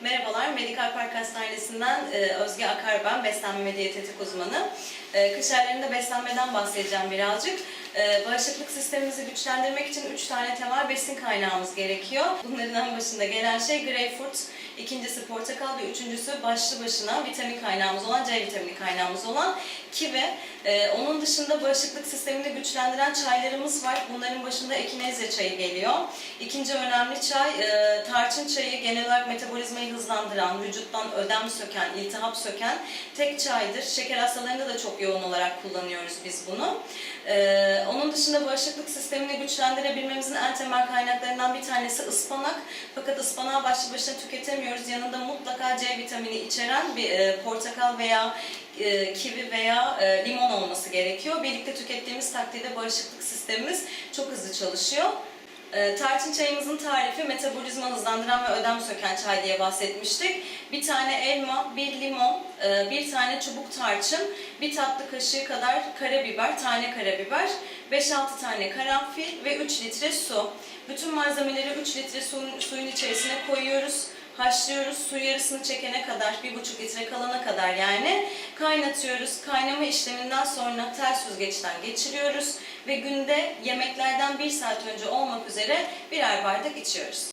Merhabalar, Medikal Park Hastanesi'nden e, Özge Akar ben, beslenme ve diyetetik uzmanı. E, Kış aylarında beslenmeden bahsedeceğim birazcık. E, Bağışıklık sistemimizi güçlendirmek için 3 tane temel besin kaynağımız gerekiyor. Bunların en başında gelen şey greyfurt, ikincisi portakal ve üçüncüsü başlı başına vitamin kaynağımız olan, C vitamini kaynağımız olan kivi. E, Onun dışında bağışıklık sistemini güçlendiren çaylarımız var. Bunların başında ekinezya çayı geliyor. İkinci önemli çay e, tarçın çayı genel olarak metabolizmayı hızlandıran, vücuttan ödem söken, iltihap söken tek çaydır. Şeker hastalarında da çok yoğun olarak kullanıyoruz biz bunu. E, onun dışında bağışıklık sistemini güçlendirebilmemizin en temel kaynaklarından bir tanesi ıspanak. Fakat ıspanağı başlı başına tüketemiyoruz. Yanında mutlaka C vitamini içeren bir e, portakal veya e, kivi veya e, limon olması gerekiyor. Birlikte tükettiğimiz takdirde bağışıklık sistemimiz çok hızlı çalışıyor. E, Tarçın çayımızın tarifi metabolizma hızlandıran ve ödem söken çay diye bahsetmiştik. Bir tane elma, bir limon, e, bir tane çubuk tarçın, bir tatlı kaşığı kadar karabiber, tane karabiber, 5-6 tane karanfil ve 3 litre su. Bütün malzemeleri 3 litre suyun içerisine koyuyoruz. Haşlıyoruz, su yarısını çekene kadar, 1,5 litre kalana kadar yani kaynatıyoruz. Kaynama işleminden sonra ters süzgeçten geçiriyoruz ve günde yemeklerden 1 saat önce olmak üzere birer bardak içiyoruz.